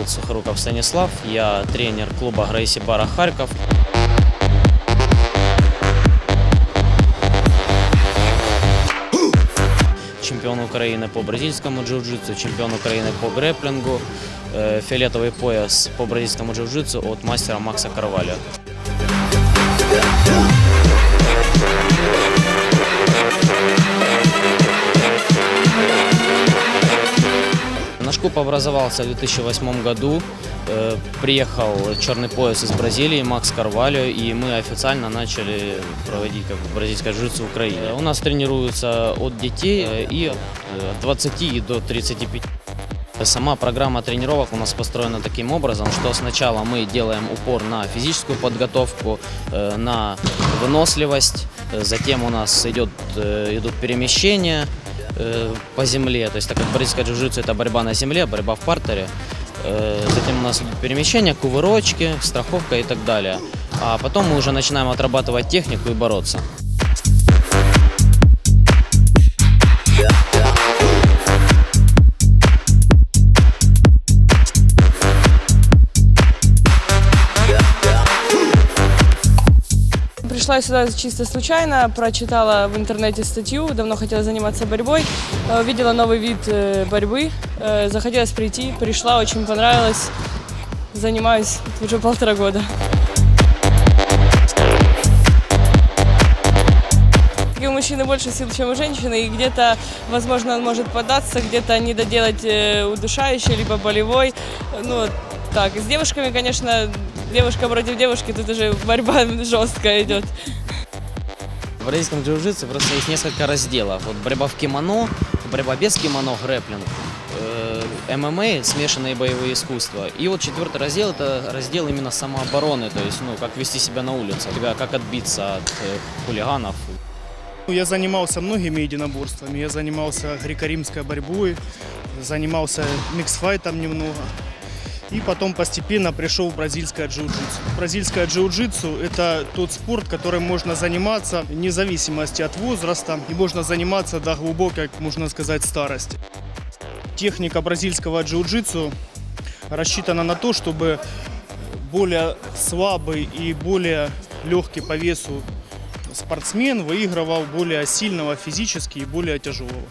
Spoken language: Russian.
Зовут Сухоруков Станислав, я тренер клуба Грейси Бара Харьков. Чемпион Украины по бразильскому джиу-джитсу, чемпион Украины по грэплингу, э, фиолетовый пояс по бразильскому джиу-джитсу от мастера Макса Карваля. Клуб образовался в 2008 году. Э, Приехал черный пояс из Бразилии, Макс Карвалио, и мы официально начали проводить как бы, бразильское джитсу в Украине. У нас тренируются от детей э, и от э, 20 и до 35. Сама программа тренировок у нас построена таким образом, что сначала мы делаем упор на физическую подготовку, э, на выносливость, затем у нас идет, идут перемещения э, по земле, то есть так как бразильское джиу-джитсу это борьба на земле, борьба в партере, Э, затем у нас идут перемещения, кувырочки, страховка и так далее. А потом мы уже начинаем отрабатывать технику и бороться. Пришла сюда чисто случайно, прочитала в интернете статью, давно хотела заниматься борьбой, э, увидела новый вид э, борьбы, э, захотелось прийти, пришла, очень понравилось, занимаюсь уже полтора года. И у мужчины больше сил, чем у женщины, и где-то, возможно, он может податься, где-то не доделать удушающий, либо болевой. Ну, так. С девушками, конечно, девушка против девушки, тут уже борьба жесткая идет. В бразильском джиу-джитсу просто есть несколько разделов. Вот борьба в кимоно, борьба без кимоно, грэплинг, э, ММА, смешанные боевые искусства. И вот четвертый раздел – это раздел именно самообороны, то есть, ну, как вести себя на улице, тебя как отбиться от э, хулиганов. Ну, Я занимался многими единоборствами. Я занимался греко-римской борьбой, занимался миксфайтом немного. И потом постепенно пришел в бразильское джиу-джитсу. Бразильское джиу-джитсу – это тот спорт, которым можно заниматься вне зависимости от возраста. И можно заниматься до глубокой, можно сказать, старости. Техника бразильского джиу-джитсу рассчитана на то, чтобы более слабый и более легкий по весу спортсмен выигрывал более сильного физически и более тяжелого.